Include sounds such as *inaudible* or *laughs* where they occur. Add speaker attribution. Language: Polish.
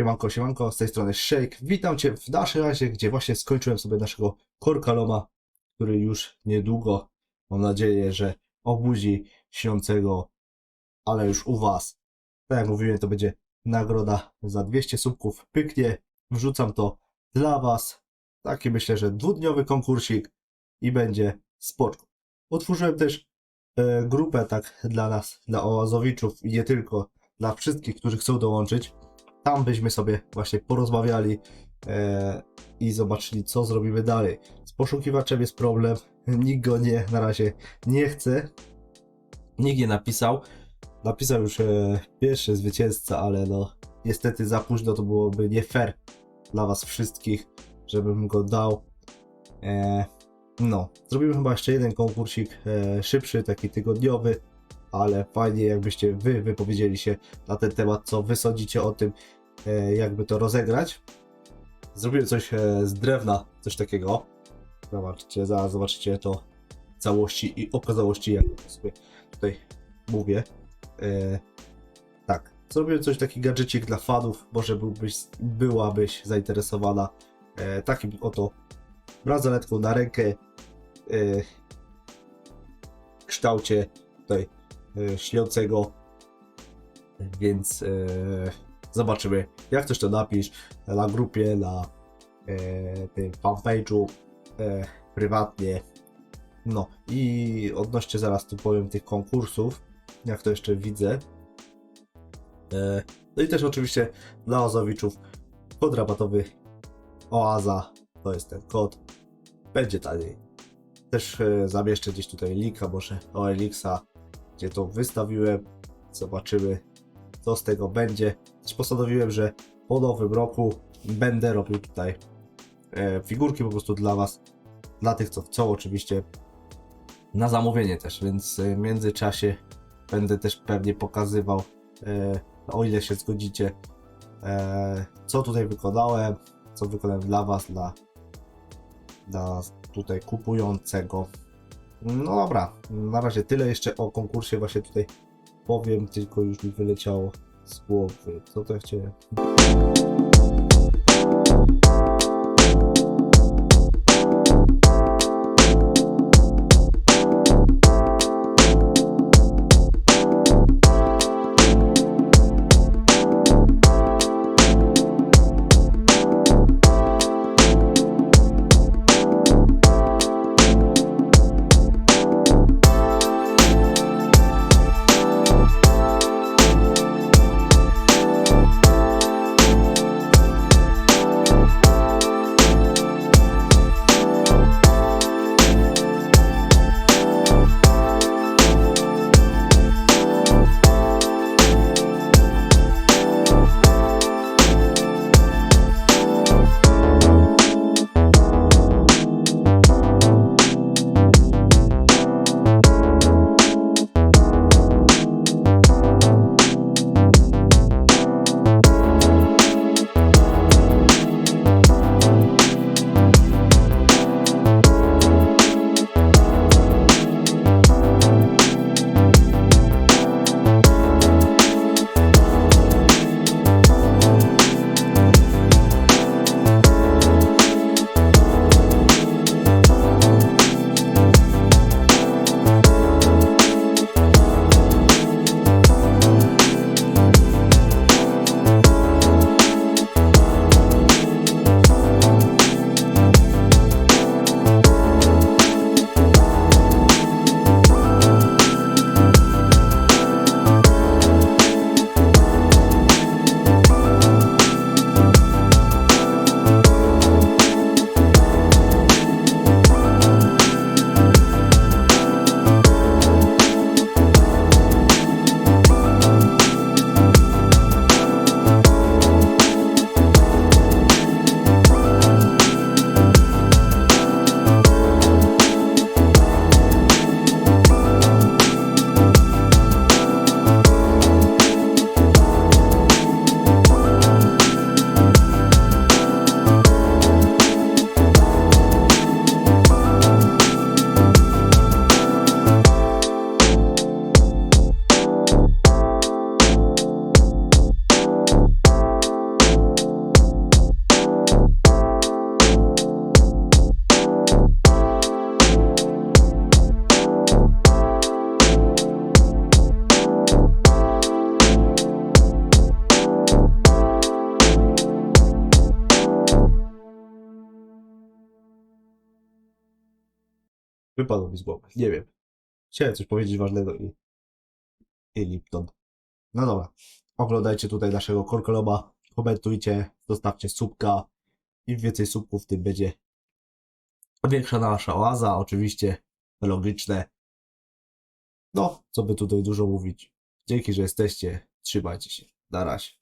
Speaker 1: Siemanko, siemanko, z tej strony Shake. Witam Cię w naszej razie, gdzie właśnie skończyłem sobie naszego Korkaloma, który już niedługo, mam nadzieję, że obudzi śniącego, ale już u Was. Tak jak mówiłem, to będzie nagroda za 200 subków. Pyknie, wrzucam to dla Was. Taki myślę, że dwudniowy konkursik i będzie spoko. Utworzyłem też e, grupę tak dla nas, dla oazowiczów i nie tylko, dla wszystkich, którzy chcą dołączyć tam byśmy sobie właśnie porozmawiali e, i zobaczyli, co zrobimy dalej. Z poszukiwaczem jest problem, *laughs* nikt go nie, na razie nie chce, nikt nie napisał. Napisał już e, pierwszy zwycięzca, ale no niestety za późno to byłoby nie fair dla was wszystkich, żebym go dał. E, no, zrobimy chyba jeszcze jeden konkursik e, szybszy, taki tygodniowy, ale fajnie jakbyście wy wypowiedzieli się na ten temat, co wy sądzicie o tym, jakby to rozegrać. Zrobiłem coś e, z drewna, coś takiego. Zobaczcie, zaraz zobaczycie to całości i okazałości, jak sobie tutaj mówię. E, tak, zrobiłem coś taki gadżecik dla fanów, może byłbyś, byłabyś zainteresowana e, takim oto bransoletką na rękę e, w kształcie tutaj e, śniącego, więc e, zobaczymy. Jak coś to napisz na grupie, na e, tym fanpage'u, e, prywatnie. No i odnośnie zaraz tu powiem tych konkursów, jak to jeszcze widzę. E, no i też oczywiście dla ozowiczów kod rabatowy Oaza, to jest ten kod, będzie taniej. Też e, zamieszczę gdzieś tutaj linka może OLX-a, gdzie to wystawiłem. Zobaczymy, co z tego będzie. Postanowiłem, że po nowym roku będę robił tutaj e, figurki po prostu dla Was, dla tych, co chcą oczywiście, na zamówienie też, więc e, w międzyczasie będę też pewnie pokazywał, e, o ile się zgodzicie, co tutaj wykonałem, co wykonałem dla Was, dla, dla tutaj kupującego. No dobra, na razie tyle jeszcze o konkursie właśnie tutaj powiem, tylko już mi wyleciało z głowy. Co to ja chciałem? Wypadło mi z głowy. Nie wiem. Chciałem coś powiedzieć ważnego i... I Lipton. No dobra. Oglądajcie tutaj naszego Korkoloba. Komentujcie, zostawcie subka. Im więcej subków, tym będzie większa nasza oaza. Oczywiście logiczne. No, co by tutaj dużo mówić. Dzięki, że jesteście. Trzymajcie się. Na razie.